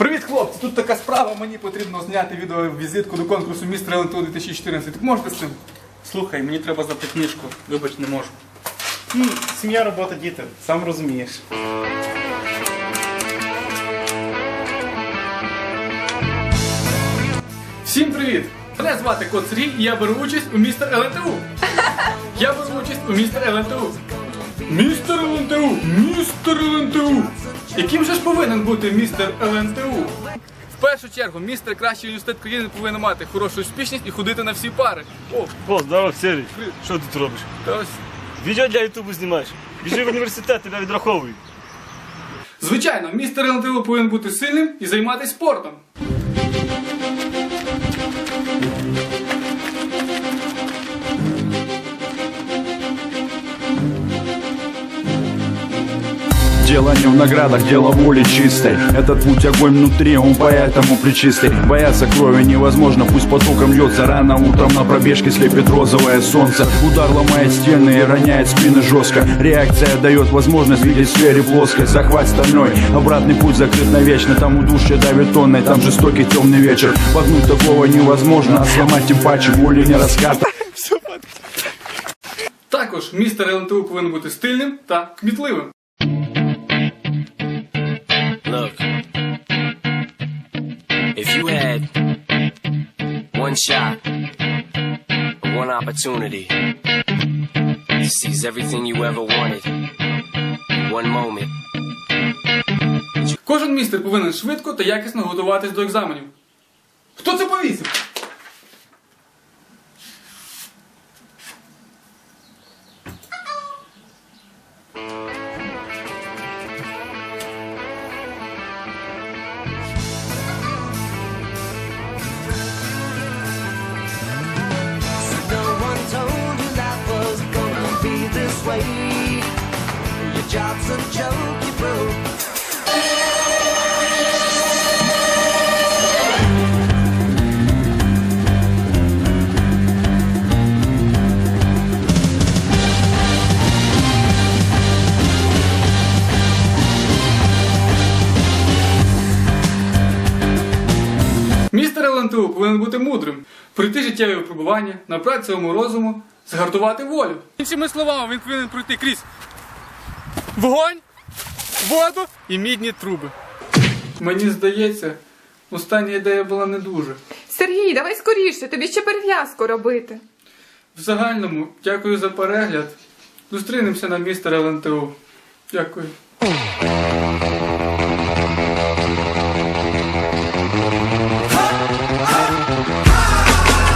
Привіт, хлопці! Тут така справа, мені потрібно зняти відеовізитку до конкурсу містер ЛНТУ 2014. Так можете з цим? Слухай, мені треба здати книжку. Вибач, не можу. Ну, сім'я, робота, діти, сам розумієш. Всім привіт! Мене звати Кот Сергій і я беру участь у містер ЛНТУ. Я беру участь у містер ЛНТУ. Містер ЛНТУ! Містер ЛНТУ! Яким же ж повинен бути містер ЛНТУ? В першу чергу, містер кращий університет країни повинен мати хорошу успішність і ходити на всі пари. О, О, здорово, Сергій. Що ти тут робиш? та ось. Відео для Ютубу знімаєш. Біжи в університет, тебе відраховують. Звичайно, містер ЛНТУ повинен бути сильним і займатися спортом. Дело не в наградах, дело в воле чистой Этот путь огонь внутри, он поэтому причистый. Бояться крови невозможно, пусть потоком льется. Рано утром на пробежке слепит розовое солнце. Удар ломает стены и роняет спины жестко. Реакция дает возможность видеть в сфере плоской Захват стальной, обратный путь закрыт навечно. Там удушье давит тонной, там жестокий темный вечер. Погнуть такого невозможно, а сломать тем паче воли не раската Також містер ЛНТУ повинен бути стильним та кмітливим. You had one shot, one opportunity to seize everything you ever wanted, in one moment, Кожен містер повинен швидко та якісно готуватись до екзаменів. Хто це повісив? Way. Your job's a joke, you broke. Містер ЛНТУ повинен бути мудрим, пройти життєві випробування, набрати своєму розуму, згартувати волю. Іншими словами, він повинен пройти крізь вогонь, воду і мідні труби. Мені здається, остання ідея була не дуже. Сергій, давай скоріше, тобі ще перев'язку робити. В загальному, дякую за перегляд. Зустрінемося на містер ЛНТУ. Дякую.